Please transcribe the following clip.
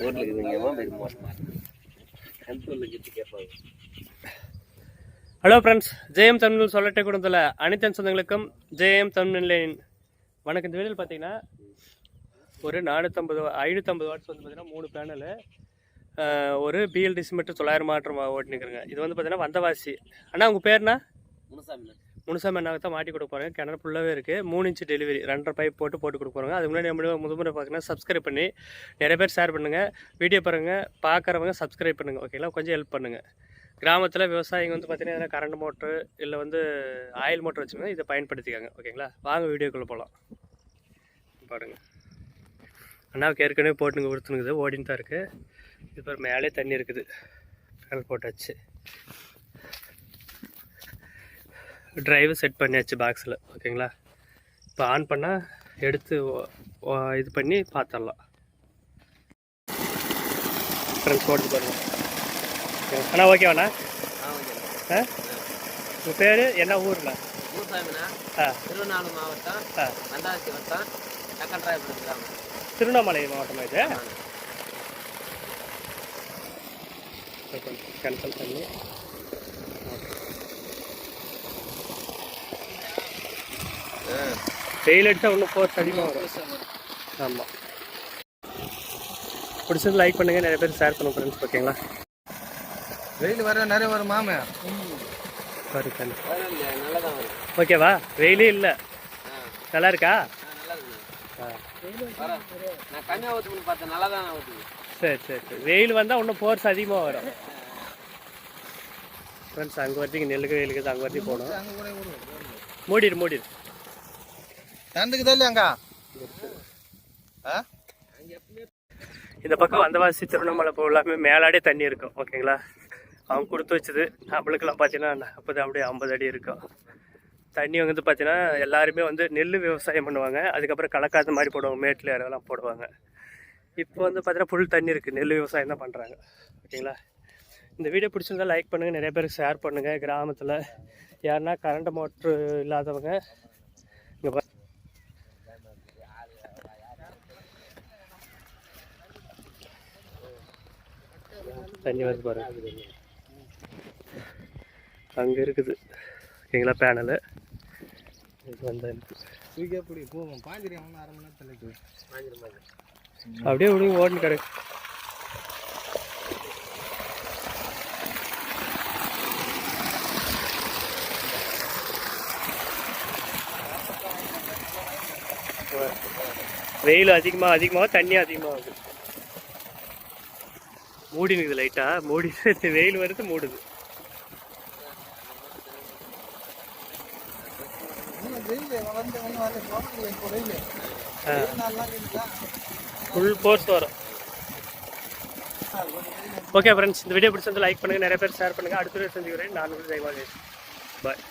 ரோட்டில் இருக்குதுங்க பெரிய மோசமாக ஹலோ ஃப்ரெண்ட்ஸ் ஜெயம் தமிழ் சொல்லட்டை குடும்பத்தில் அனைத்து சொந்தங்களுக்கும் ஜெயம் தமிழின் வணக்கம். இந்த வீடியோவில் பார்த்தீங்கன்னா ஒரு நானூற்றம்பது ஐநூற்றம்பது வாட்ஸ் வந்து பார்த்தீங்கன்னா மூணு பேனலு ஒரு பிஎல்டிசி மட்டும் தொள்ளாயிரம் மாற்றம் ஓட்டினுக்குறேங்க. இது வந்து பார்த்தீங்கன்னா வந்தவாசி. அண்ணா உங்கள் பேர்னா? முனுசாமி முனுசாமி அண்ணாவுக்கு தான் மாட்டி கொடுக்க போகிறாங்க கிணறு ஃபுல்லாகவே இருக்குது மூணு இன்ச்சு டெலிவரி ரெண்டரை பைப் போட்டு போட்டு கொடுக்க போகிறாங்க அது முன்னாடி நம்மளுடைய முதமுறை பார்க்கணும் சப்ஸ்கிரைப் பண்ணி நிறைய பேர் ஷேர் பண்ணுங்கள் வீடியோ பாருங்கள் பார்க்குறவங்க சப்ஸ்கிரைப் பண்ணுங்கள் ஓகேங்களா கொஞ்சம் ஹெல்ப் பண்ணுங்கள் கிராமத்தில் விவசாயிங்க வந்து பார்த்திங்கன்னா எதனா கரண்ட் மோட்ரு இல்லை வந்து ஆயில் மோட்ரு வச்சுருந்தா இதை பயன்படுத்திக்காங்க ஓகேங்களா வாங்க வீடியோக்குள்ளே போகலாம் பாருங்க. அண்ணாவுக்கு ஏற்கனவே போட்டுங்க கொடுத்துனுக்குது ஓடின்னு தான் இருக்குது இப்போ மேலே தண்ணி இருக்குது. பேனல் போட்டாச்சு. டிரைவு செட் பண்ணியாச்சு பாக்ஸில் ஓகேங்களா இப்போ ஆன் பண்ணால் எடுத்து இது பண்ணி பார்த்துடலாம் ஃப்ரெண்ட்ஸ் போட்டு பாருங்க. அண்ணா ஓகேவாண்ணா ஆ உங்கள் பேர்? என்ன ஊரில் ஆ. திருவண்ணாமலை மாவட்டம் ஆ. வந்தாசி வட்டம் சக்கன்ராயபுரம் கிராமம். திருவண்ணாமலை மாவட்டமா இது? கேன்சல் பண்ணி. வெயில் அடித்தா இன்னும் ஃபோர்ஸ் அதிகமாக வரும். ஆமாம் பிடிச்சது லைக் பண்ணுங்கள் நிறைய பேர் ஷேர் பண்ணுங்க ஃப்ரெண்ட்ஸ் ஓகேங்களா? வெயில் வர நிறைய வரும் மாமே. பாருங்க நல்லா தான் வரும். ஓகேவா? வெயிலே இல்லை. நல்லா இருக்கா சரி சரி சரி. வெயில் வந்தால் இன்னும் ஃபோர்ஸ் அதிகமாக வரும். ஃப்ரெண்ட்ஸ் அங்கே வரைக்கும் நெல்லுக்கு வெயிலுக்கு அங்கே வரைக்கும் போகணும். மூடிடு மூடிடு. தந்துக்குதா இல்லையாங்க ஆ? இந்த பக்கம் வந்தவாசி திருவண்ணாமலை போகலாமே மேலாடே தண்ணி இருக்கும் ஓகேங்களா? அவங்க கொடுத்து வச்சது நம்மளுக்கெல்லாம் பார்த்தீங்கன்னா அப்போது அப்படியே ஐம்பது அடி இருக்கும். தண்ணி வந்து பார்த்தீங்கன்னா எல்லாருமே வந்து நெல் விவசாயம் பண்ணுவாங்க. அதுக்கப்புறம் கலக்காத மாதிரி போடுவாங்க மேட்டில் இடம்லாம் போடுவாங்க. இப்போ வந்து பார்த்தீங்கன்னா ஃபுல் தண்ணி இருக்குது நெல் விவசாயம் தான் பண்ணுறாங்க ஓகேங்களா? இந்த வீடியோ பிடிச்சிருந்தா லைக் பண்ணுங்கள் நிறைய பேருக்கு ஷேர் பண்ணுங்கள் கிராமத்தில் யாருன்னா கரண்ட் மோட்ரு இல்லாதவங்க தண்ணி வருது பாருங்க. அங்கே இருக்குது. ஓகேங்களா பேனலு இது வந்து அரை மணி நேரத்தில் அப்படியே விடுங்க ஓடுன்னு கிடக்கு. வெயில் அதிகமாக அதிகமாக தண்ணி அதிகமாகுது மூடி நிற்குது லைட்டாக மூடி வெயில் வருது மூடுது. ஃபுல் போர்ஸ் வரும். ஓகே ஃப்ரெண்ட்ஸ் இந்த வீடியோ பிடிச்சிருந்து லைக் பண்ணுங்கள் நிறைய பேர் ஷேர் பண்ணுங்கள் அடுத்த வீடியோ செஞ்சுக்கிறேன் நான் வந்து பாய்